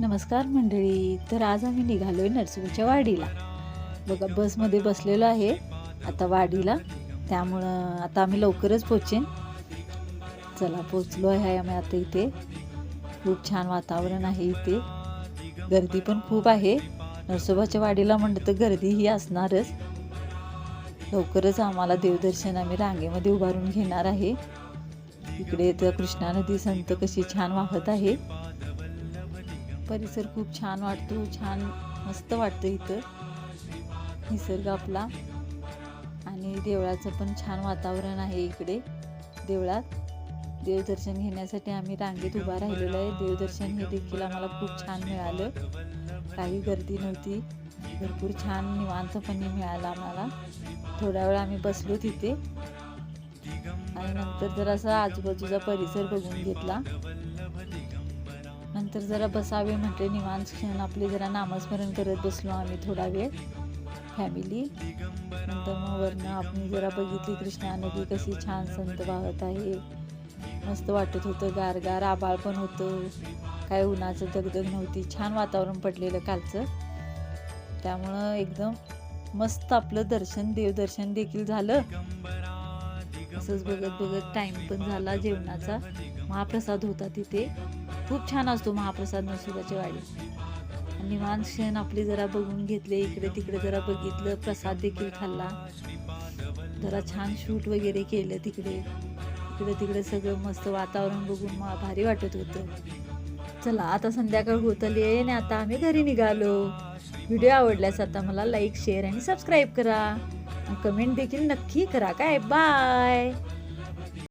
नमस्कार मंडळी. तर आज आम्ही निघालो आहे नरसोबाच्या वाडीला. बघा बसमध्ये बसलेलो आहे आता वाडीला. त्यामुळं आता आम्ही लवकरच पोचेन. चला पोचलो आहे आम्ही आता इथे. खूप छान वातावरण आहे इथे. गर्दी पण खूप आहे. नरसोबाच्या वाडीला म्हणलं तर गर्दी ही असणारच. लवकरच आम्हाला देवदर्शन आम्ही रांगेमध्ये उभारून घेणार आहे. इकडे तर कृष्णा नदी संत कशी छान वाहत आहे. परिसर खूप छान वाटतो छान मस्त वाटतं इथं. निसर्ग आपला. आणि देवळाचं पण छान वातावरण आहे इकडे देवळात. देवदर्शन घेण्यासाठी आम्ही रांगेत उभा राहिलेलो आहे. देवदर्शन हे देखील आम्हाला खूप छान मिळालं. काही गर्दी नव्हती. भरपूर छान निवांतपणे मिळालं आम्हाला. थोड्या वेळ आम्ही बसलो तिथे. आणि नंतर जरासा आजूबाजूचा परिसर बघून घेतला. नंतर जरा बसावे म्हटले निवांत क्षण आपले जरा नामस्मरण करत बसलो आम्ही थोडा वेळ फॅमिली नंतर मग वरनं आपण जरा बघितली कृष्णा नदी कशी छान संत वाहत आहे. मस्त वाटत होतं गारगार आबाळ पण होतं. काय उन्हाचं दगदग नव्हती छान वातावरण पडलेलं कालचं. त्यामुळं एकदम मस्त आपलं दर्शन देवदर्शन देखील झालं. असंच बघत बघत टाईम पण झाला जेवणाचा. महाप्रसाद होता तिथे. खूप छान असतो महाप्रसाद नसुबाची वाडी. आणि निवांत क्षण आपली जरा बघून घेतले इकडे तिकडे जरा बघितलं प्रसाद देखील खाल्ला. जरा छान शूट वगैरे केलं तिकडे. इकडे तिकडे सगळं मस्त वातावरण बघून भारी वाटत होतं. चला आता संध्याकाळ होत आली आहे आणि आता आम्ही घरी निघालो. व्हिडिओ आवडल्यास आता मला लाईक शेअर आणि सबस्क्राईब करा. कमेंट देखील नक्की करा. काय? बाय